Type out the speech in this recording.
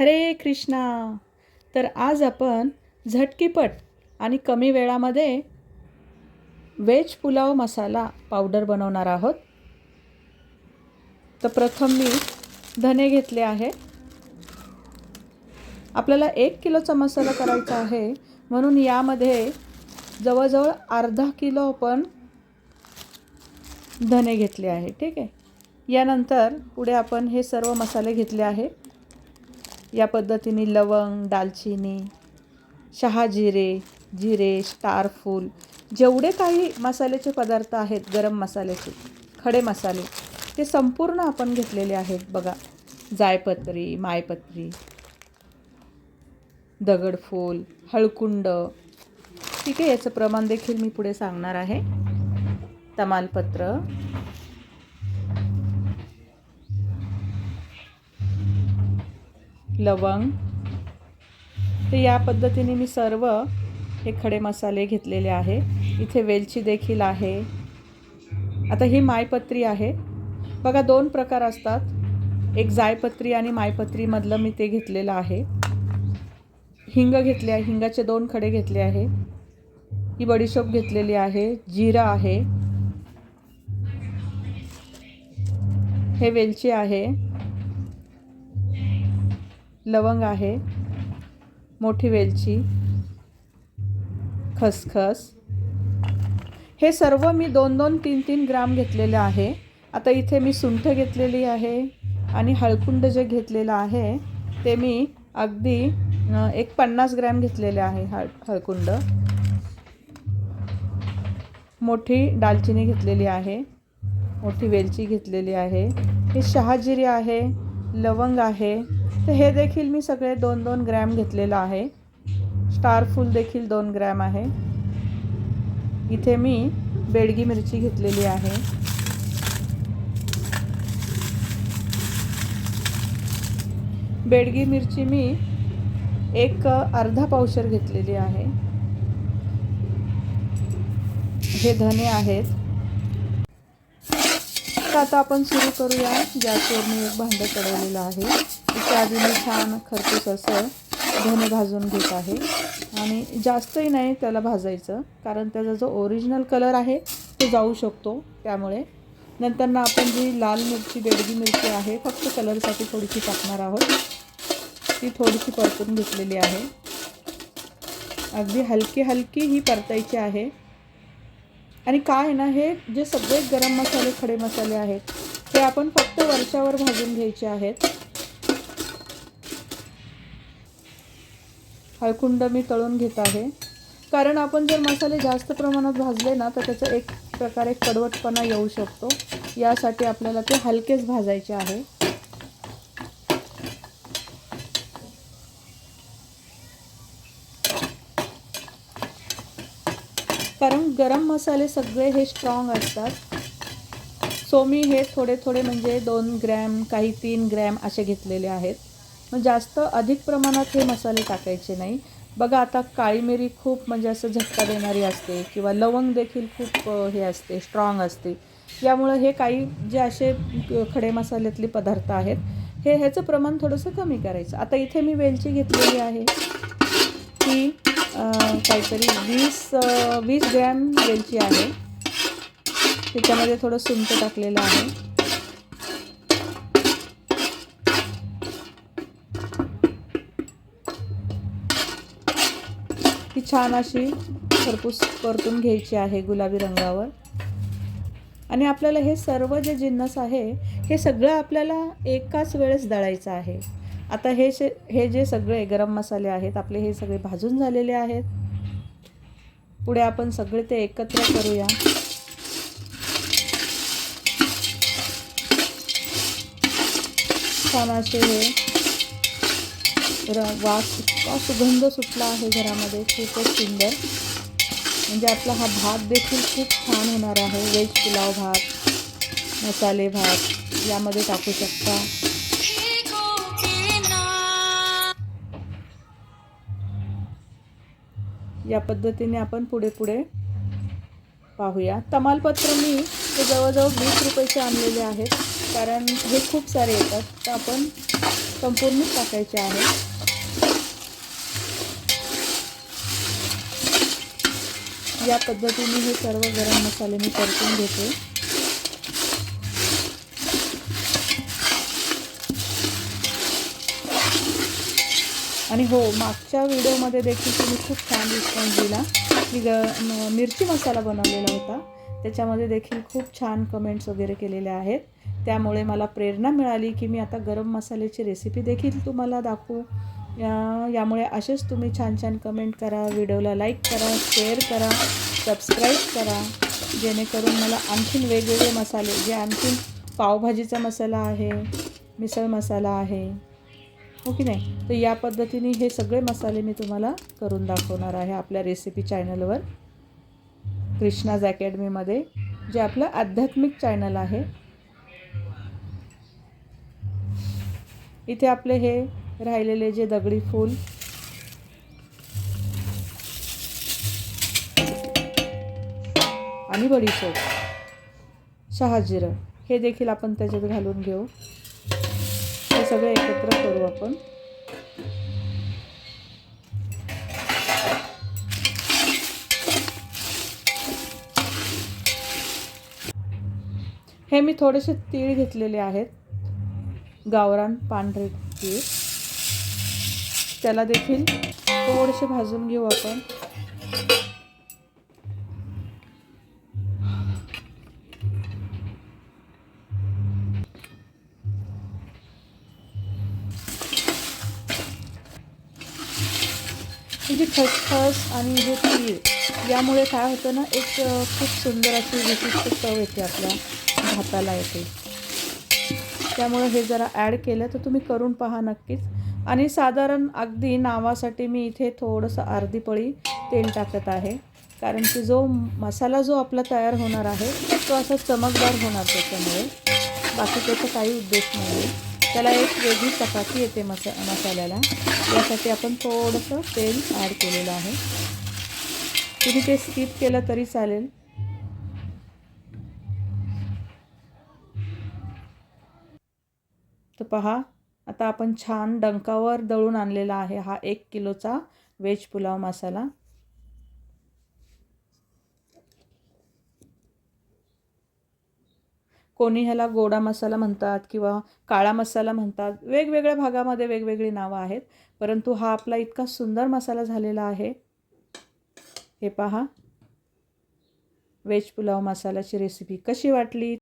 हरे कृष्णा. तर आज आपण झटकीपट आणि कमी वेळामध्ये वेज पुलाव मसाला पावडर बनवणार आहोत. तर प्रथम मी धने घेतले आहे. आपल्याला एक किलोचा मसाला करायचा आहे. म्हणून यामध्ये जवळजवळ अर्धा किलो आपण धने घेतले आहे. ठीक आहे? यानंतर पुढे आपण हे सर्व मसाले घेतले आहे. या पद्धतीने लवंग दालचिनी शहाजिरे जिरे स्टारफूल जेवढे काही मसाल्याचे पदार्थ आहेत गरम मसाल्याचे खडे मसाले ते संपूर्ण आपण घेतलेले आहेत बघा. जायपत्री मायपत्री दगडफूल हळकुंड. ठीक आहे याचं प्रमाण देखील मी पुढे सांगणार आहे. तमालपत्र लवंग. तर या पद्धतीने मी सर्व हे खडे मसाले घेतलेले आहे. इथे वेलची देखील आहे. आता ही मायपत्री आहे. बघा दोन प्रकार असतात. एक जायपत्री आणि मायपत्रीमधलं मी ते घेतलेलं आहे. हिंग घेतले आहे. हिंगाचे दोन खडे घेतले आहे. ही बडीशोप घेतलेली आहे. जिरा आहे. हे वेलची आहे. लवंग आहे मोठी वेलची खसखस. हे सर्व मी दोन दोन तीन तीन ग्राम घेतलेलं आहे. आता इथे मी सुंठ घेतलेली आहे आणि हळकुंड जे घेतलेलं आहे ते मी अगदी एक पन्नास ग्रॅम घेतलेले आहे हळ हळकुंड. मोठी दालचिनी घेतलेली आहे मोठी वेलची घेतलेली आहे. हे शहाजिरी आहे लवंग आहे तर हे देखील मी सगळे दोन दोन ग्रॅम घेतलेलं आहे. स्टार फूल देखील दोन ग्रॅम आहे. इथे मी बेडगी मिरची घेतलेली आहे. बेडगी मिरची मी एक अर्धा पावशर घेतलेली आहे. हे धने आहेत. तर आता आपण सुरू करूया. गॅसवर मी एक भांडं चढवलेलं आहे. त्याच्या आधी मी छान खरपूस असं धने भाजून घेत आहे. आणि जास्तही नाही त्याला भाजायचं कारण त्याचा जो ओरिजिनल कलर आहे तो जाऊ शकतो. त्यामुळे नंतर ना आपण जी लाल मिरची बेडगी मिरची आहे फक्त कलरसाठी थोडीशी टाकणार आहोत. ती थोडीशी परतून घेतलेली आहे. अगदी हलकी हलकी ही परतायची आहे. आणि काय आहे ना हे जे सगळे गरम मसाले खडे मसाले आहेत ते आपण फक्त वरच्यावर भाजून घ्यायचे आहेत. हळकुंड मी तळून घेत आहे. कारण आपण जर मसाले जास्त प्रमाणात भाजले ना तर त्याचा एक प्रकारे कडवटपणा येऊ शकतो. यासाठी आपल्याला ते हलकेच भाजायचे आहे. कारण गरम मसाले सगळे हे स्ट्रॉंग असतात. सो मी हे थोडे थोडे म्हणजे दोन ग्रॅम काही तीन ग्रॅम असे घेतलेले आहेत. मग जास्त अधिक प्रमाणात हे मसाले टाकायचे नाही. बघा आता काळी मिरी खूप म्हणजे असं झटका देणारी असते किंवा लवंग देखील खूप हे असते स्ट्रॉंग असते. यामुळं हे काही जे असे खडे मसाल्यातले पदार्थ आहेत हे ह्याचं प्रमाण थोडंसं कमी करायचं. आता इथे मी वेलची घेतलेली आहे. ती काहीतरी वीस वीस ग्रॅम वेलची आहे. त्याच्यामध्ये थोडं सुंठ टाकलेलं आहे. ती छान अशी खरपूस परतून घ्यायची आहे गुलाबी रंगावर. आणि आपल्याला हे सर्व जे जिन्नस आहे हे सगळं आपल्याला एकाच वेळेस दळायचं आहे. आता हे शे हे जे सगळे गरम मसाले आहेत आपले हे सगळे भाजून झालेले आहेत. पुढे आपण सगळे ते एकत्र करूया. छान असे हे र वास इतका सुगंध सुटला आहे घरामध्ये खूपच सुंदर. म्हणजे आपला हा भात देखील खूप छान होणार आहे. वेज पुलाव भात मसाले भात यामध्ये टाकू शकता. या पद्धतीने आपण पुढे पुढे पाहूया. तमालपत्र मी ते जवळजवळ वीस रुपयाचे आणलेले आहेत. कारण हे खूप सारे येतात. तर आपण संपूर्णच टाकायचे आहे. या पद्धतीने हे सर्व गरम मसाले मी परतून घेते. आणि हो मागच्या व्हिडिओमध्ये देखील तुम्ही खूप छान रिस्पॉन्स दिला. मी ग मिरची मसाला बनवलेला होता. त्याच्यामध्ये देखील खूप छान कमेंट्स वगैरे केलेले आहेत. त्यामुळे मला प्रेरणा मिळाली की मी आता गरम मसाल्याची रेसिपी देखील तुम्हाला दाखवू. या यामुळे असेच तुम्ही छान छान कमेंट करा व्हिडिओला लाईक करा शेअर करा सबस्क्राईब करा. जेणेकरून मला आणखीन वेगवेगळे मसाले जे आणखीन पावभाजीचा मसाला आहे मिसळ मसाला आहे हो की नाही? तर या पद्धतीने हे सगळे मसाले मी तुम्हाला करून दाखवणार आहे आपल्या रेसिपी चॅनलवर कृष्णाज अकॅडमीमध्ये जे आपलं आध्यात्मिक चॅनल आहे. इथे आपले हे राहिलेले जे दगडी फूल. आणि बडीशोप. शहाजिरं. हे देखील आपण त्याच्यात घालून घेऊ. सगळं एकत्र करू आपण. हे मी थोडेसे तीळ घेतलेले आहेत. गावरान पांढरे तीळ. त्याला देखील थोडेसे भाजून घेऊ आपण. ही जी खसखस आणि जे तीळ यामुळे काय होतं ना एक खूप सुंदर अशी विशिष्ट चव येते आपल्या भाताला येते. त्यामुळे हे जरा ॲड केलं तर तुम्ही करून पहा नक्कीच. आणि साधारण अगदी नावासाठी मी इथे थोडंसं अर्धी पळी तेल टाकत आहे. कारण की जो मसाला जो आपला तयार होणार आहे तो असा चमकदार होणार त्याच्यामुळे. बाकी त्याचा काही उद्देश नाही आहे त्याला एक वेगळी चपाती येते मसा मसाल्याला. यासाठी आपण थोडंसं तेल ॲड केलेलं आहे. तुम्ही ते स्किप केलं तरी चालेल. तर पहा आता आपण छान डंकावर दळून आणलेला आहे हा एक किलोचा व्हेज पुलाव मसाला. कोणी ह्याला गोडा मसाला म्हणतात किंवा काळा मसाला म्हणतात वेगवेगळ्या भागामध्ये वेगवेगळी नावं आहेत. परंतु हा आपला इतका सुंदर मसाला झालेला आहे. हे पहा. वेज पुलाव मसाल्याची रेसिपी कशी वाटली?